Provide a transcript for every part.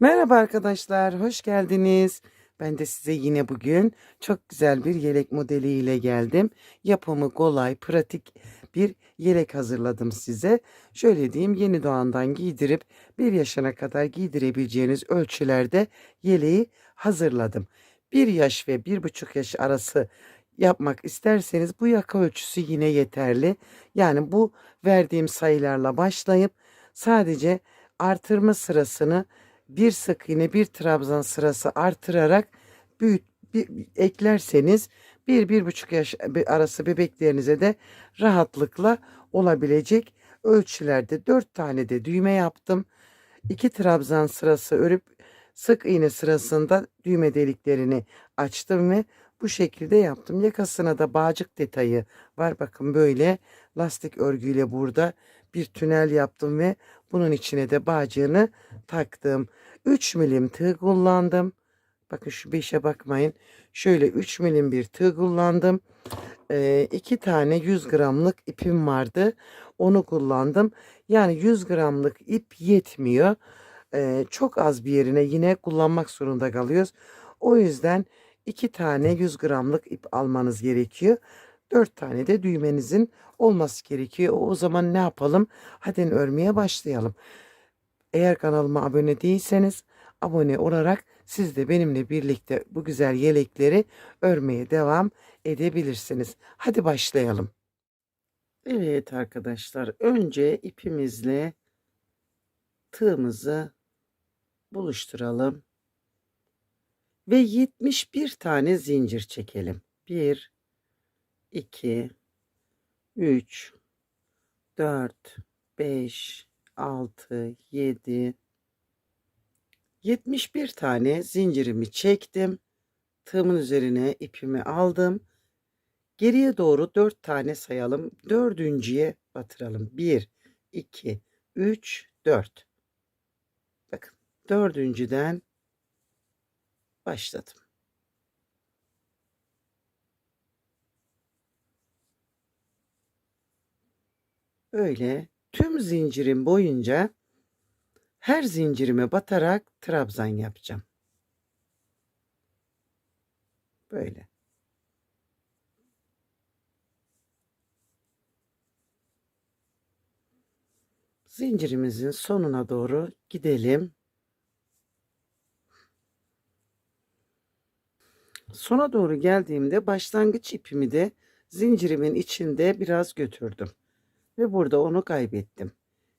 Merhaba arkadaşlar, hoş geldiniz. Ben de size yine bugün çok güzel bir yelek modeliyle geldim. Yapımı kolay, pratik bir yelek hazırladım size. Şöyle diyeyim, yeni doğandan giydirip bir yaşına kadar giydirebileceğiniz ölçülerde yeleği hazırladım. Bir yaş ve bir buçuk yaş arası yapmak isterseniz bu yaka ölçüsü yine yeterli. Yani bu verdiğim sayılarla başlayıp sadece artırma sırasını bir sık iğne bir trabzan sırası artırarak büyüt bir, eklerseniz bir bir buçuk yaş arası bebeklerinize de rahatlıkla olabilecek ölçülerde dört tane de düğme yaptım. İki trabzan sırası örüp sık iğne sırasında düğme deliklerini açtım ve bu şekilde yaptım. Yakasına da bağcık detayı var. Bakın böyle lastik örgüyle burada bir tünel yaptım ve bunun içine de bağcığını taktım. 3 milim tığ kullandım. Bakın şu 5'e bakmayın. Şöyle 3 milim bir tığ kullandım. 2 tane 100 gramlık ipim vardı. Onu kullandım. Yani 100 gramlık ip yetmiyor. Ee, çok az bir yerine yine kullanmak zorunda kalıyoruz. O yüzden 2 tane 100 gramlık ip almanız gerekiyor. 4 tane de düğmenizin olması gerekiyor. O zaman ne yapalım? Hadi örmeye başlayalım. Eğer kanalıma abone değilseniz abone olarak siz de benimle birlikte bu güzel yelekleri örmeye devam edebilirsiniz. Hadi başlayalım. Evet arkadaşlar önce ipimizle tığımızı buluşturalım. Ve 71 tane zincir çekelim. 1 2 3 4 5 6 7 71 tane zincirimi çektim. Tığımın üzerine ipimi aldım. Geriye doğru 4 tane sayalım. Dördüncüye batıralım. 1 2 3 4 Bakın dördüncüden başladım. Öyle tüm zincirim boyunca her zincirime batarak trabzan yapacağım. Böyle. Zincirimizin sonuna doğru gidelim. Sona doğru geldiğimde başlangıç ipimi de zincirimin içinde biraz götürdüm ve burada onu kaybettim.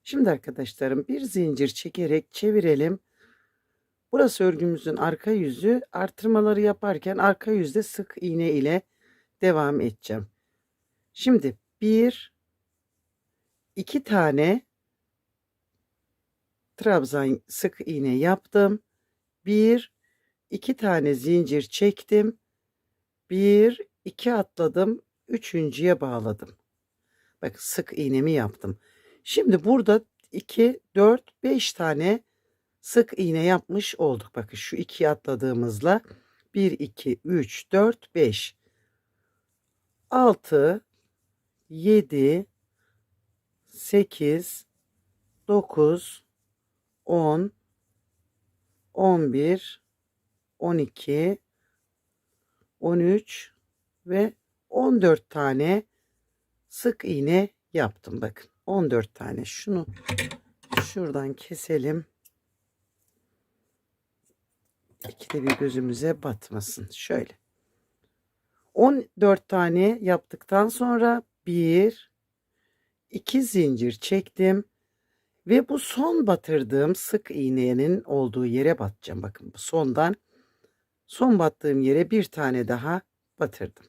Şimdi arkadaşlarım bir zincir çekerek çevirelim. Burası örgümüzün arka yüzü. Artırmaları yaparken arka yüzde sık iğne ile devam edeceğim. Şimdi bir, iki tane trabzan sık iğne yaptım. Bir, iki tane zincir çektim. Bir, iki atladım. Üçüncüye bağladım. Bak sık iğnemi yaptım. Şimdi burada 2, 4, 5 tane sık iğne yapmış olduk. Bakın şu ikiye atladığımızla 1, 2, 3, 4, 5, 6, 7, 8, 9, 10, 11, 12, 13 ve 14 tane sık iğne yaptım. Bakın 14 tane. Şunu şuradan keselim. İkide bir gözümüze batmasın. Şöyle. 14 tane yaptıktan sonra bir iki zincir çektim ve bu son batırdığım sık iğnenin olduğu yere batacağım. Bakın bu sondan son battığım yere bir tane daha batırdım.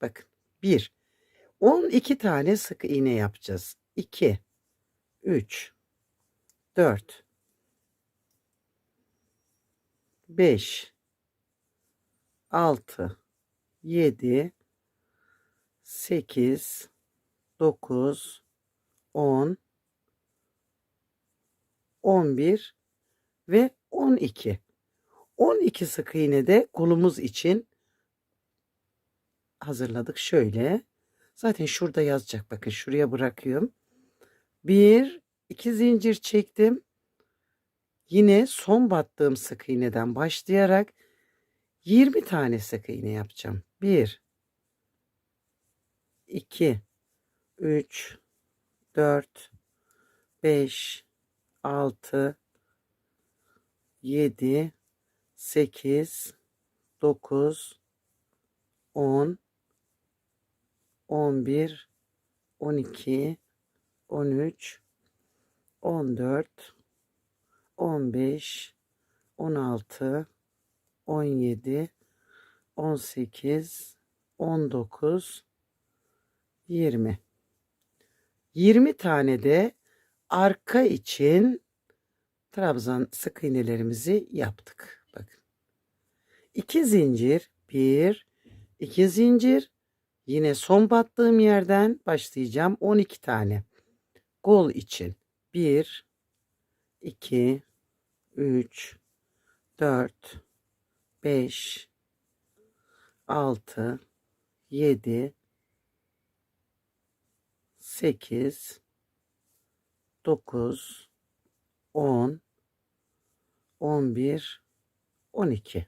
Bakın bir 12 tane sık iğne yapacağız. 2 3 4 5 6 7 8 9 10 11 ve 12. 12 sık iğne de kolumuz için hazırladık. Şöyle Zaten şurada yazacak. Bakın şuraya bırakıyorum. Bir, iki zincir çektim. Yine son battığım sık iğneden başlayarak 20 tane sık iğne yapacağım. 1 2 3 4 5 6 7 8 9 10 11 12 13 14 15 16 17 18 19 20 20 tane de arka için trabzan sık iğnelerimizi yaptık. Bakın. 2 zincir, 1 2 zincir. Yine son battığım yerden başlayacağım. 12 tane. Kol için. 1 2 3 4 5 6 7 8 9 10 11 12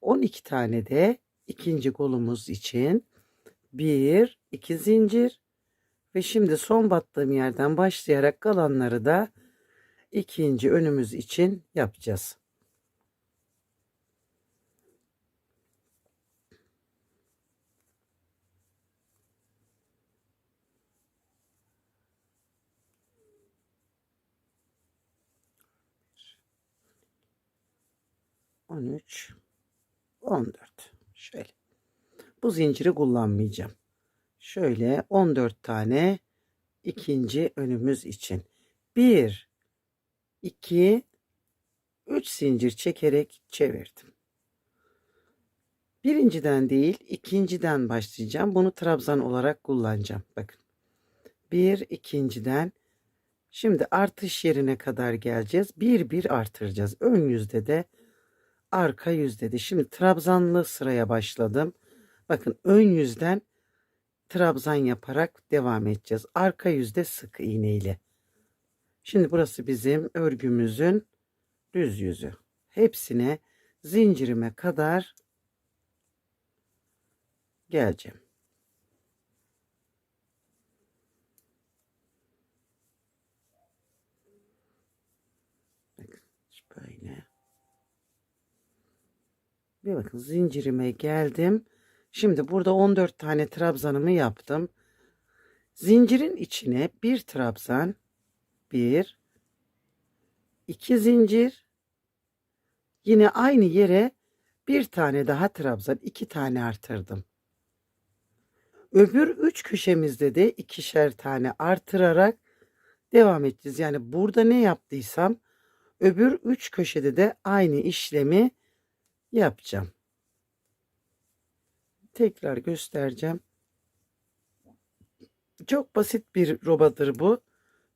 12 tane de ikinci kolumuz için bir iki zincir ve şimdi son battığım yerden başlayarak kalanları da ikinci önümüz için yapacağız. On üç, on dört. Bu zinciri kullanmayacağım. Şöyle 14 tane ikinci önümüz için. 1 2 3 zincir çekerek çevirdim. Birinciden değil, ikinciden başlayacağım. Bunu trabzan olarak kullanacağım. Bakın. Bir ikinciden. Şimdi artış yerine kadar geleceğiz. Bir bir artıracağız. Ön yüzde de arka yüzde de. Şimdi trabzanlı sıraya başladım. Bakın ön yüzden trabzan yaparak devam edeceğiz. Arka yüzde sık iğne ile. Şimdi burası bizim örgümüzün düz yüzü. Hepsine zincirime kadar geleceğim. Böyle. Bir bakın zincirime geldim. Şimdi burada 14 tane trabzanımı yaptım. Zincirin içine bir trabzan, bir, iki zincir, yine aynı yere bir tane daha trabzan, iki tane artırdım. Öbür üç köşemizde de ikişer tane artırarak devam edeceğiz. Yani burada ne yaptıysam öbür üç köşede de aynı işlemi yapacağım. Tekrar göstereceğim. Çok basit bir robadır bu.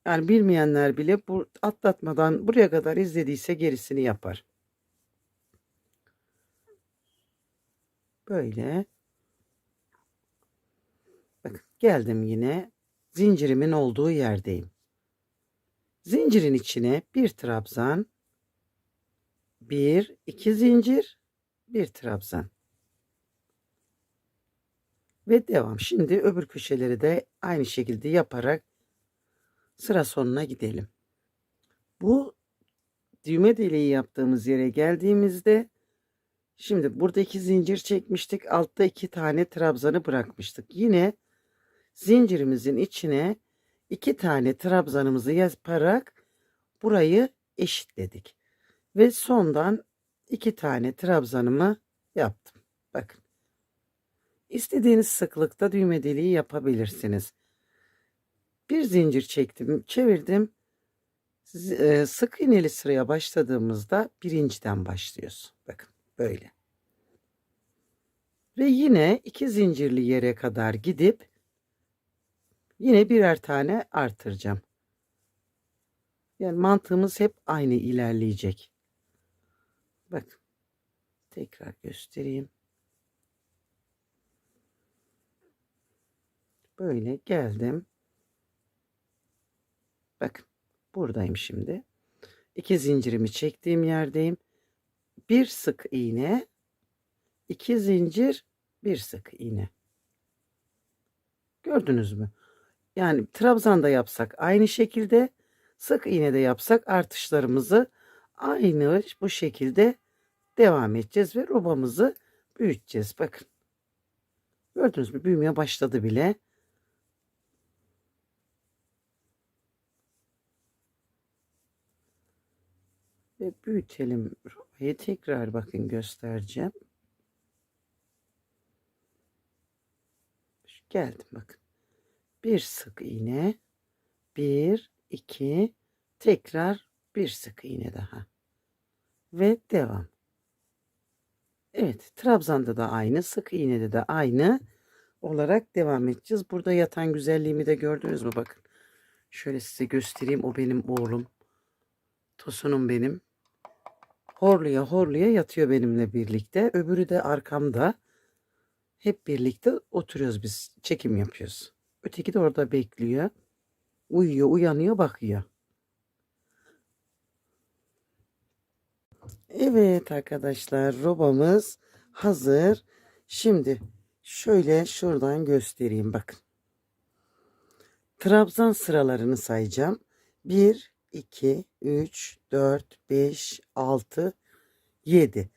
Yani bilmeyenler bile bu atlatmadan buraya kadar izlediyse gerisini yapar. Böyle. Bakın geldim yine zincirimin olduğu yerdeyim. Zincirin içine bir trabzan, bir, iki zincir, bir trabzan. Ve devam. Şimdi öbür köşeleri de aynı şekilde yaparak sıra sonuna gidelim. Bu düğme deliği yaptığımız yere geldiğimizde şimdi burada iki zincir çekmiştik. Altta iki tane trabzanı bırakmıştık. Yine zincirimizin içine iki tane trabzanımızı yaparak burayı eşitledik. Ve sondan iki tane trabzanımı yaptım. Bakın. İstediğiniz sıklıkta düğme deliği yapabilirsiniz. Bir zincir çektim, çevirdim. e, Sık iğneli sıraya başladığımızda birinciden başlıyoruz. Bakın böyle. Ve yine iki zincirli yere kadar gidip yine birer tane artıracağım. Yani mantığımız hep aynı ilerleyecek. Bak. Tekrar göstereyim. Böyle geldim. Bakın buradayım şimdi. İki zincirimi çektiğim yerdeyim. Bir sık iğne, iki zincir, bir sık iğne. Gördünüz mü? Yani trabzanda yapsak aynı şekilde, sık iğne de yapsak artışlarımızı aynı bu şekilde devam edeceğiz ve robamızı büyüteceğiz. Bakın. Gördünüz mü? Büyümeye başladı bile. Ve büyütelim. Robayı tekrar bakın göstereceğim. Geldim bakın. Bir sık iğne. Bir, iki, tekrar bir sık iğne daha. Ve devam. Evet, trabzanda da aynı, sık iğnede de aynı olarak devam edeceğiz. Burada yatan güzelliğimi de gördünüz mü? Bakın. Şöyle size göstereyim. O benim oğlum. Tosunum benim. Horluya horluya yatıyor benimle birlikte. Öbürü de arkamda. Hep birlikte oturuyoruz biz. Çekim yapıyoruz. Öteki de orada bekliyor. Uyuyor, uyanıyor, bakıyor. Evet arkadaşlar robamız hazır. Şimdi şöyle şuradan göstereyim bakın. Trabzan sıralarını sayacağım. 1, 2, 3, 4, 5, 6, 7.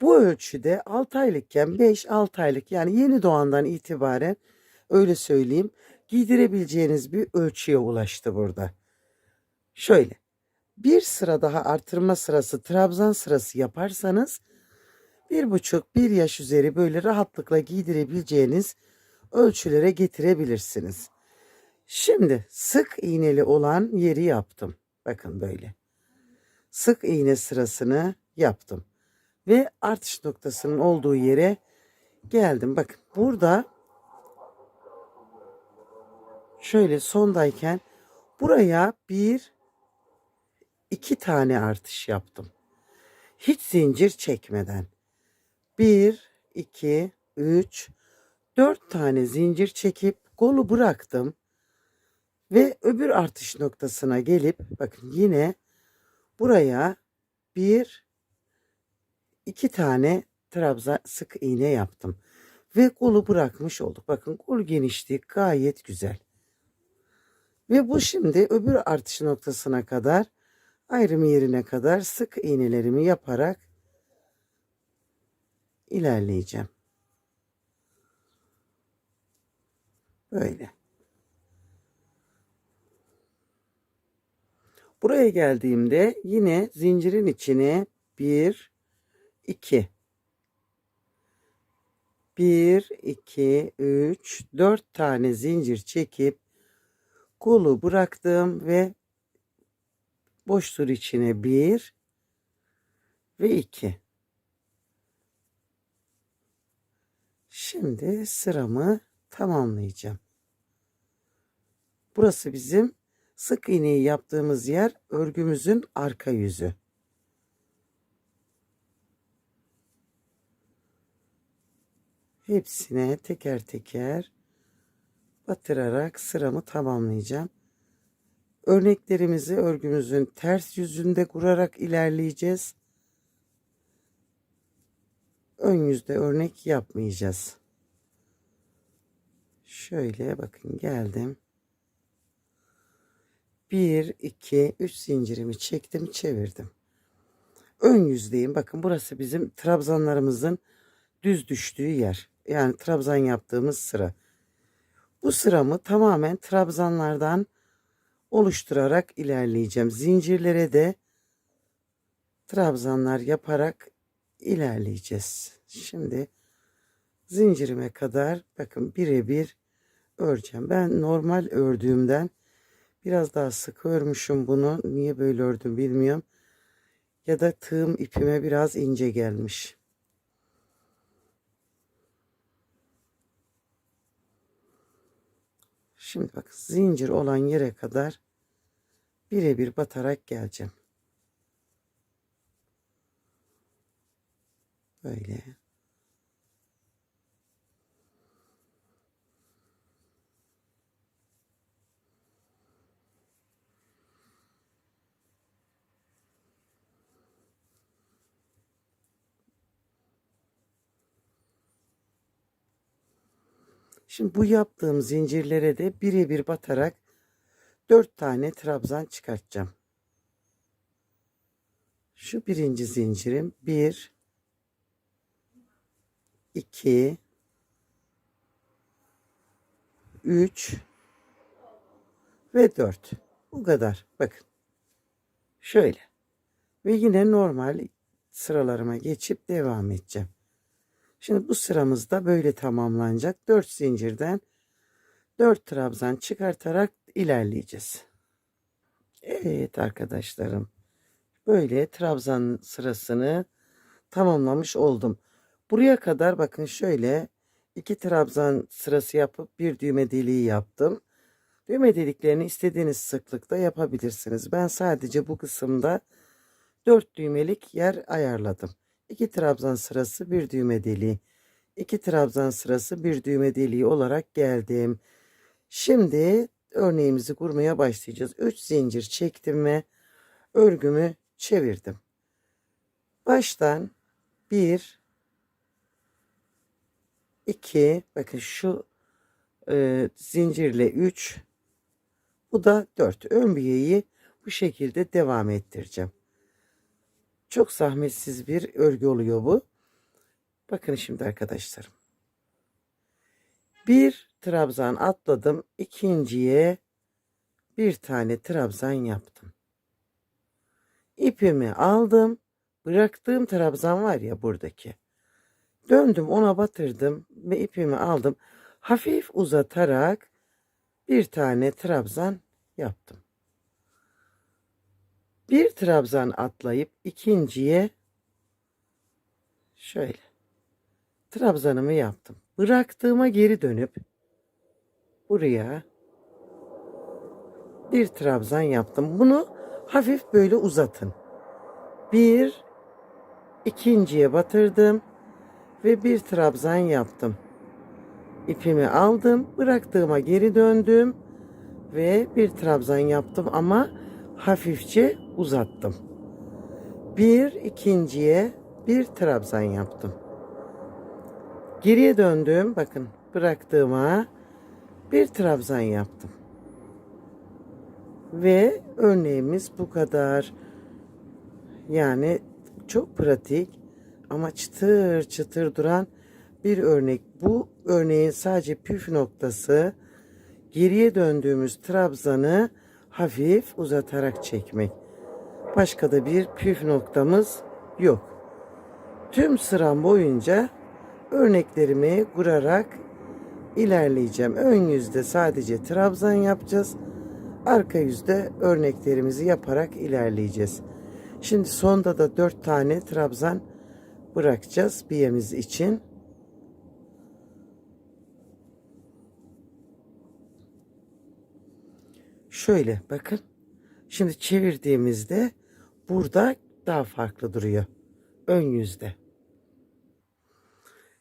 Bu ölçüde 6 aylıkken 5-6 aylık yani yeni doğandan itibaren öyle söyleyeyim giydirebileceğiniz bir ölçüye ulaştı burada. Şöyle bir sıra daha artırma sırası trabzan sırası yaparsanız bir buçuk bir yaş üzeri böyle rahatlıkla giydirebileceğiniz ölçülere getirebilirsiniz. Şimdi sık iğneli olan yeri yaptım. Bakın böyle. Sık iğne sırasını yaptım. Ve artış noktasının olduğu yere geldim. Bakın burada şöyle sondayken buraya bir iki tane artış yaptım. Hiç zincir çekmeden. Bir, iki, üç, dört tane zincir çekip kolu bıraktım. Ve öbür artış noktasına gelip bakın yine buraya bir, iki tane trabza sık iğne yaptım. Ve kolu bırakmış olduk. Bakın kol genişliği gayet güzel. Ve bu şimdi öbür artış noktasına kadar ayrım yerine kadar sık iğnelerimi yaparak ilerleyeceğim. Böyle. Buraya geldiğimde yine zincirin içine bir, iki, bir, iki, üç, dört tane zincir çekip kolu bıraktım ve boştur içine bir ve iki. Şimdi sıramı tamamlayacağım. Burası bizim sık iğneyi yaptığımız yer örgümüzün arka yüzü. Hepsine teker teker batırarak sıramı tamamlayacağım. Örneklerimizi örgümüzün ters yüzünde kurarak ilerleyeceğiz. Ön yüzde örnek yapmayacağız. Şöyle bakın geldim. 1, 2, 3 zincirimi çektim çevirdim. Ön yüzdeyim. Bakın burası bizim trabzanlarımızın düz düştüğü yer. Yani trabzan yaptığımız sıra. Bu sıramı tamamen trabzanlardan oluşturarak ilerleyeceğim. Zincirlere de trabzanlar yaparak ilerleyeceğiz. Şimdi zincirime kadar bakın birebir öreceğim. Ben normal ördüğümden biraz daha sık örmüşüm bunu. Niye böyle ördüm bilmiyorum. Ya da tığım ipime biraz ince gelmiş. Şimdi bak zincir olan yere kadar birebir batarak geleceğim. Böyle. Şimdi bu yaptığım zincirlere de birebir batarak 4 tane trabzan çıkartacağım. Şu birinci zincirim 1 2 3 ve 4. Bu kadar. Bakın. Şöyle. Ve yine normal sıralarıma geçip devam edeceğim. Şimdi bu sıramızda böyle tamamlanacak. 4 zincirden 4 trabzan çıkartarak ilerleyeceğiz. Evet arkadaşlarım. Böyle trabzan sırasını tamamlamış oldum. Buraya kadar bakın şöyle iki trabzan sırası yapıp bir düğme deliği yaptım. Düğme deliklerini istediğiniz sıklıkta yapabilirsiniz. Ben sadece bu kısımda 4 düğmelik yer ayarladım. 2 trabzan sırası bir düğme deliği. 2 trabzan sırası bir düğme deliği olarak geldim. Şimdi örneğimizi kurmaya başlayacağız. 3 zincir çektim ve örgümü çevirdim. Baştan 1 2 bakın şu e, zincirle 3 bu da 4. Ön biyeyi bu şekilde devam ettireceğim. Çok zahmetsiz bir örgü oluyor bu. Bakın şimdi arkadaşlarım. Bir trabzan atladım. ikinciye bir tane trabzan yaptım. İpimi aldım. Bıraktığım trabzan var ya buradaki. Döndüm ona batırdım ve ipimi aldım. Hafif uzatarak bir tane trabzan yaptım. Bir trabzan atlayıp ikinciye şöyle trabzanımı yaptım. Bıraktığıma geri dönüp buraya bir trabzan yaptım. Bunu hafif böyle uzatın. Bir ikinciye batırdım ve bir trabzan yaptım. İpimi aldım, bıraktığıma geri döndüm ve bir trabzan yaptım ama hafifçe uzattım. Bir ikinciye bir trabzan yaptım. Geriye döndüm. Bakın bıraktığıma bir trabzan yaptım. Ve örneğimiz bu kadar. Yani çok pratik ama çıtır çıtır duran bir örnek. Bu örneğin sadece püf noktası geriye döndüğümüz trabzanı hafif uzatarak çekmek. Başka da bir püf noktamız yok. Tüm sıram boyunca örneklerimi kurarak ilerleyeceğim. Ön yüzde sadece trabzan yapacağız. Arka yüzde örneklerimizi yaparak ilerleyeceğiz. Şimdi sonda da 4 tane trabzan bırakacağız biyemiz için. Şöyle bakın. Şimdi çevirdiğimizde burada daha farklı duruyor. Ön yüzde.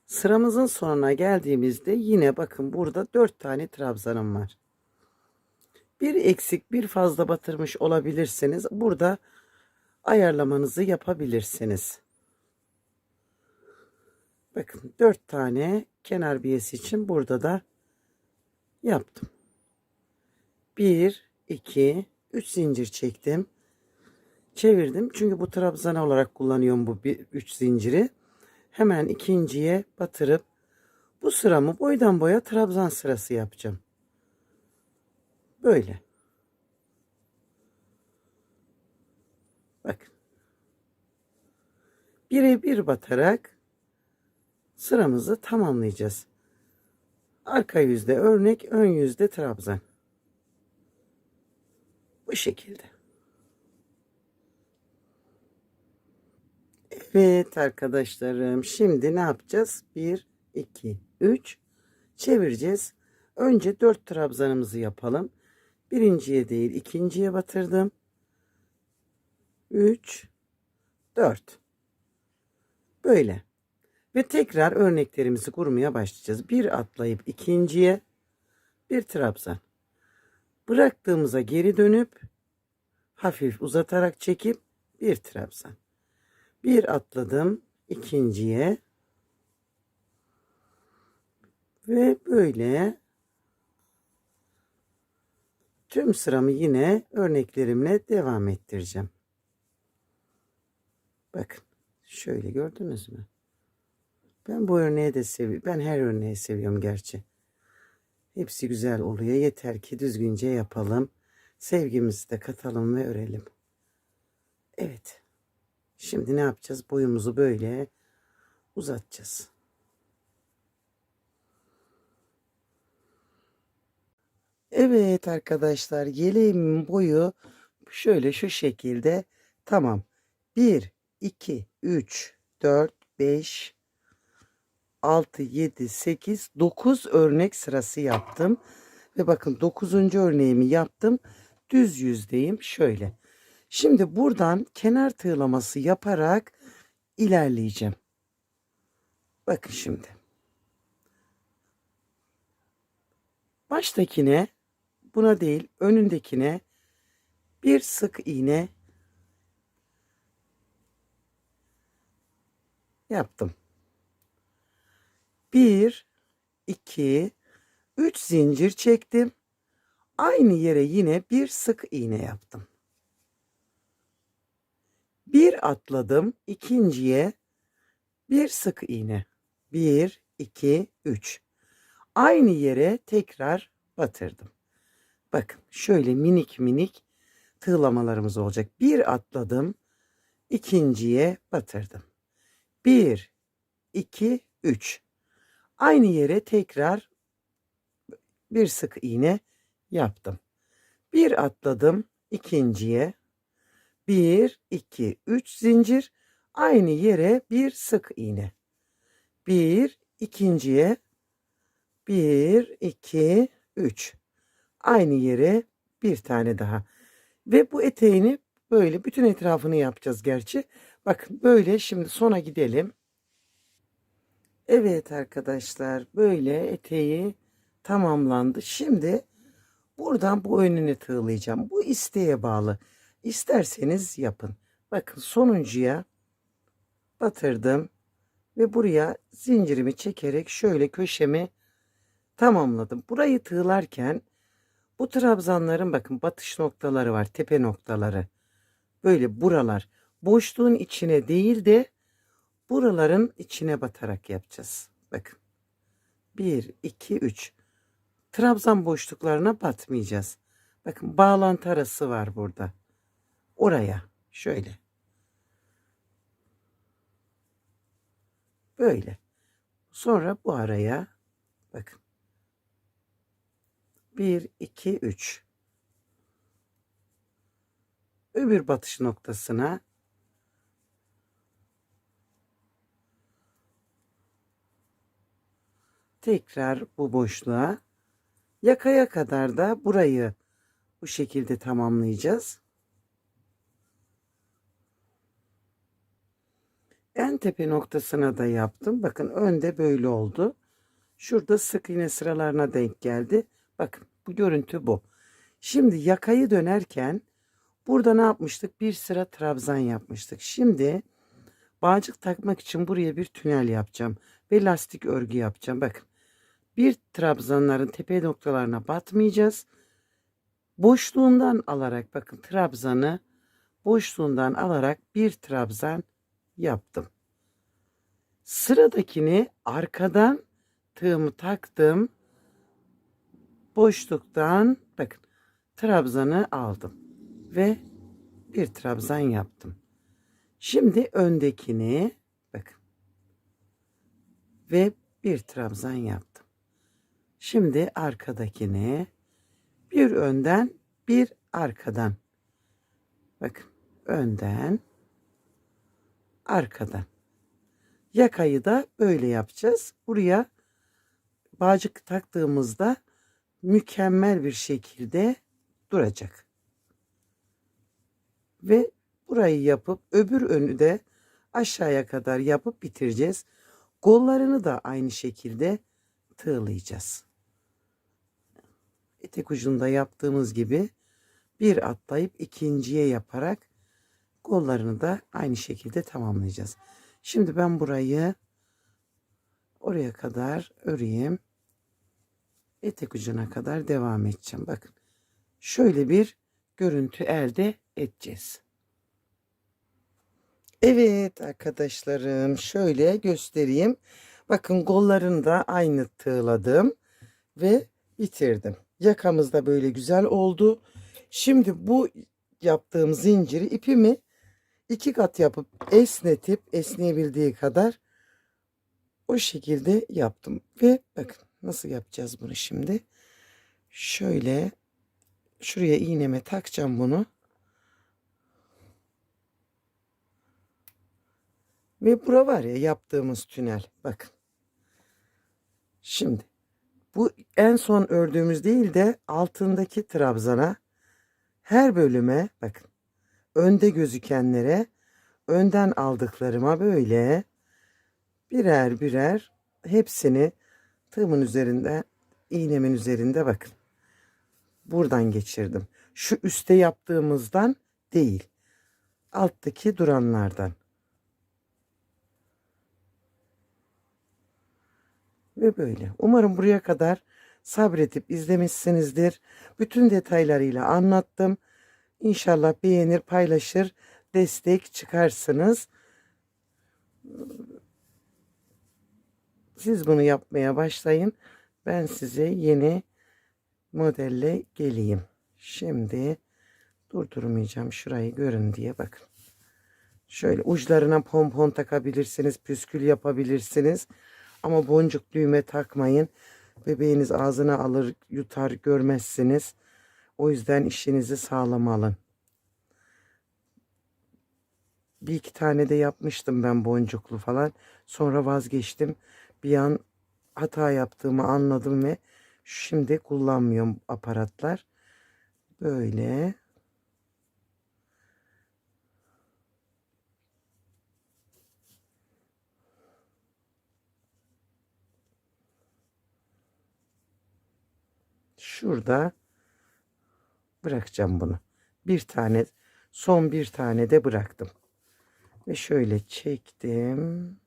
Sıramızın sonuna geldiğimizde yine bakın burada 4 tane trabzanım var. Bir eksik bir fazla batırmış olabilirsiniz. Burada ayarlamanızı yapabilirsiniz. Bakın 4 tane kenar biyesi için burada da yaptım. 1 2 3 zincir çektim. Çevirdim. Çünkü bu trabzan olarak kullanıyorum bu 3 zinciri. Hemen ikinciye batırıp bu sıramı boydan boya trabzan sırası yapacağım. Böyle. Bakın. Bire bir batarak sıramızı tamamlayacağız. Arka yüzde örnek, ön yüzde trabzan. Bu şekilde. Evet arkadaşlarım. Şimdi ne yapacağız? 1, 2, 3 çevireceğiz. Önce 4 trabzanımızı yapalım. Birinciye değil ikinciye batırdım. 3, 4. Böyle. Ve tekrar örneklerimizi kurmaya başlayacağız. Bir atlayıp ikinciye bir trabzan. Bıraktığımıza geri dönüp hafif uzatarak çekip bir trabzan. Bir atladım ikinciye Ve böyle tüm sıramı yine örneklerimle devam ettireceğim. Bakın şöyle gördünüz mü? Ben bu örneği de seviyorum. Ben her örneği seviyorum gerçi. Hepsi güzel oluyor. Yeter ki düzgünce yapalım. Sevgimizi de katalım ve örelim. Evet. Şimdi ne yapacağız? Boyumuzu böyle uzatacağız. Evet arkadaşlar yeleğimin boyu şöyle şu şekilde tamam. 1, 2, 3, 4, 5, 6, 7, 8, 9 örnek sırası yaptım. Ve bakın 9. örneğimi yaptım. Düz yüzdeyim şöyle. Şimdi buradan kenar tığlaması yaparak ilerleyeceğim. Bakın şimdi. Baştakine buna değil önündekine bir sık iğne yaptım. Bir, iki, üç zincir çektim. Aynı yere yine bir sık iğne yaptım. Bir atladım ikinciye bir sık iğne. Bir, iki, üç. Aynı yere tekrar batırdım. Bakın şöyle minik minik tığlamalarımız olacak. Bir atladım ikinciye batırdım. Bir, iki, üç. Aynı yere tekrar bir sık iğne yaptım. Bir atladım ikinciye. Bir, iki, üç zincir. Aynı yere bir sık iğne. Bir, ikinciye. Bir, iki, üç. Aynı yere bir tane daha. Ve bu eteğini böyle bütün etrafını yapacağız gerçi. Bakın böyle şimdi sona gidelim. Evet arkadaşlar böyle eteği tamamlandı. Şimdi buradan bu önünü tığlayacağım. Bu isteğe bağlı. İsterseniz yapın. Bakın sonuncuya batırdım ve buraya zincirimi çekerek şöyle köşemi tamamladım. Burayı tığlarken bu trabzanların bakın batış noktaları var, tepe noktaları. Böyle buralar boşluğun içine değil de buraların içine batarak yapacağız. Bakın. 1 2 3. Trabzan boşluklarına batmayacağız. Bakın bağlantı arası var burada. Oraya şöyle. Böyle. Sonra bu araya bakın. 1 2 3. Öbür batış noktasına tekrar bu boşluğa yakaya kadar da burayı bu şekilde tamamlayacağız. En tepe noktasına da yaptım. Bakın önde böyle oldu. Şurada sık iğne sıralarına denk geldi. Bakın bu görüntü bu. Şimdi yakayı dönerken burada ne yapmıştık? Bir sıra trabzan yapmıştık. Şimdi bağcık takmak için buraya bir tünel yapacağım. Ve lastik örgü yapacağım. Bakın bir trabzanların tepe noktalarına batmayacağız. Boşluğundan alarak bakın trabzanı boşluğundan alarak bir trabzan yaptım. Sıradakini arkadan tığımı taktım. Boşluktan bakın trabzanı aldım ve bir trabzan yaptım. Şimdi öndekini bakın ve bir trabzan yaptım. Şimdi arkadakini bir önden bir arkadan. Bakın önden arkadan. Yakayı da böyle yapacağız. Buraya bağcık taktığımızda mükemmel bir şekilde duracak. Ve burayı yapıp öbür önü de aşağıya kadar yapıp bitireceğiz. Kollarını da aynı şekilde tığlayacağız. Etek ucunda yaptığımız gibi bir atlayıp ikinciye yaparak kollarını da aynı şekilde tamamlayacağız. Şimdi ben burayı oraya kadar öreyim. etek ucuna kadar devam edeceğim. Bakın şöyle bir görüntü elde edeceğiz. Evet arkadaşlarım şöyle göstereyim. Bakın kollarını da aynı tığladım ve bitirdim. Yakamız da böyle güzel oldu. Şimdi bu yaptığım zinciri ipimi iki kat yapıp esnetip esneyebildiği kadar o şekilde yaptım. Ve bakın nasıl yapacağız bunu şimdi. Şöyle şuraya iğneme takacağım bunu. Ve bura var ya yaptığımız tünel. Bakın. Şimdi bu en son ördüğümüz değil de altındaki trabzana her bölüme bakın. Önde gözükenlere önden aldıklarıma böyle birer birer hepsini tığımın üzerinde iğnemin üzerinde bakın. Buradan geçirdim. Şu üste yaptığımızdan değil. Alttaki duranlardan. Ve böyle. Umarım buraya kadar sabretip izlemişsinizdir. Bütün detaylarıyla anlattım. İnşallah beğenir, paylaşır, destek çıkarsınız. Siz bunu yapmaya başlayın. Ben size yeni modelle geleyim. Şimdi durdurmayacağım şurayı görün diye bakın. Şöyle uçlarına pompon takabilirsiniz, püskül yapabilirsiniz. Ama boncuk düğme takmayın. Bebeğiniz ağzına alır, yutar, görmezsiniz. O yüzden işinizi sağlam alın. Bir iki tane de yapmıştım ben boncuklu falan. Sonra vazgeçtim. Bir an hata yaptığımı anladım ve şimdi kullanmıyorum aparatlar. Böyle. Şurada bırakacağım bunu. Bir tane son bir tane de bıraktım. Ve şöyle çektim.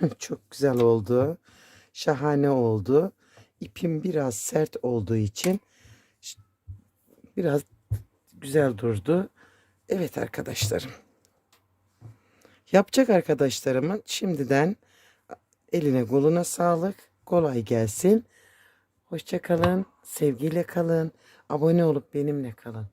Çok güzel oldu. Şahane oldu. İpim biraz sert olduğu için biraz güzel durdu. Evet arkadaşlarım. Yapacak arkadaşlarımın şimdiden eline koluna sağlık. Kolay gelsin. Hoşça kalın. Sevgiyle kalın. Abone olup benimle kalın.